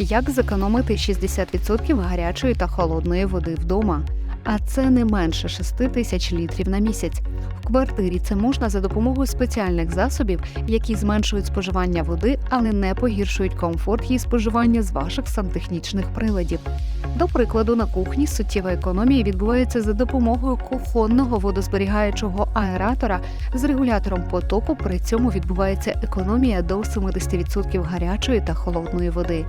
Як зекономити 60% гарячої та холодної води вдома? А це не менше 6 тисяч літрів на місяць. В квартирі це можна за допомогою спеціальних засобів, які зменшують споживання води, але не погіршують комфорт її споживання з ваших сантехнічних приладів. До прикладу, на кухні суттєва економія відбувається за допомогою кухонного водозберігаючого аератора з регулятором потоку. При цьому відбувається економія до 70% гарячої та холодної води.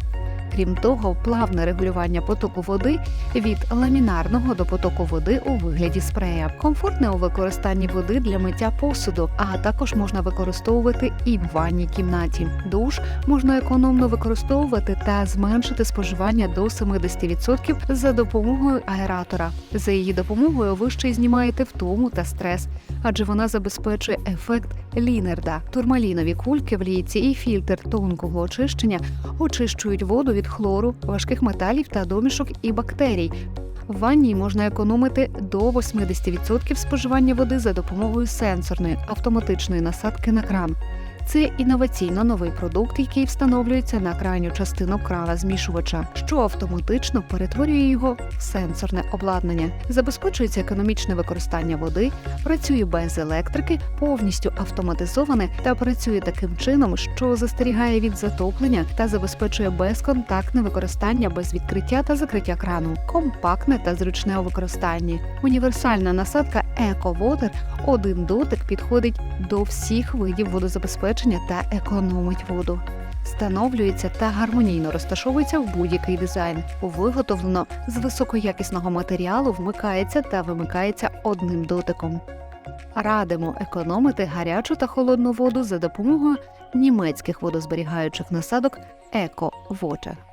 Крім того, плавне регулювання потоку води від ламінарного до потоку води у вигляді спрея, комфортне у використанні води для миття посуду, а також можна використовувати і в ванній кімнаті. Душ можна економно використовувати та зменшити споживання до 70% за допомогою аератора. За її допомогою ви ще й знімаєте втому та стрес, адже вона забезпечує ефект Лінерда. Турмалінові кульки в лійці і фільтр тонкого очищення очищують воду хлору, важких металів та домішок і бактерій. В ванні можна економити до 80% споживання води за допомогою сенсорної автоматичної насадки на кран. Це інноваційно новий продукт, який встановлюється на крайню частину крана змішувача, що автоматично перетворює його в сенсорне обладнання. Забезпечується економічне використання води, працює без електрики, повністю автоматизоване та працює таким чином, що застерігає від затоплення та забезпечує безконтактне використання без відкриття та закриття крану, компактне та зручне у використанні. Універсальна насадка EcoWater один дотик підходить до всіх видів водозабезпечення та економить воду. Встановлюється та гармонійно розташовується в будь-який дизайн. Виготовлено з високоякісного матеріалу, вмикається та вимикається одним дотиком. Радимо економити гарячу та холодну воду за допомогою німецьких водозберігаючих насадок EcoWater.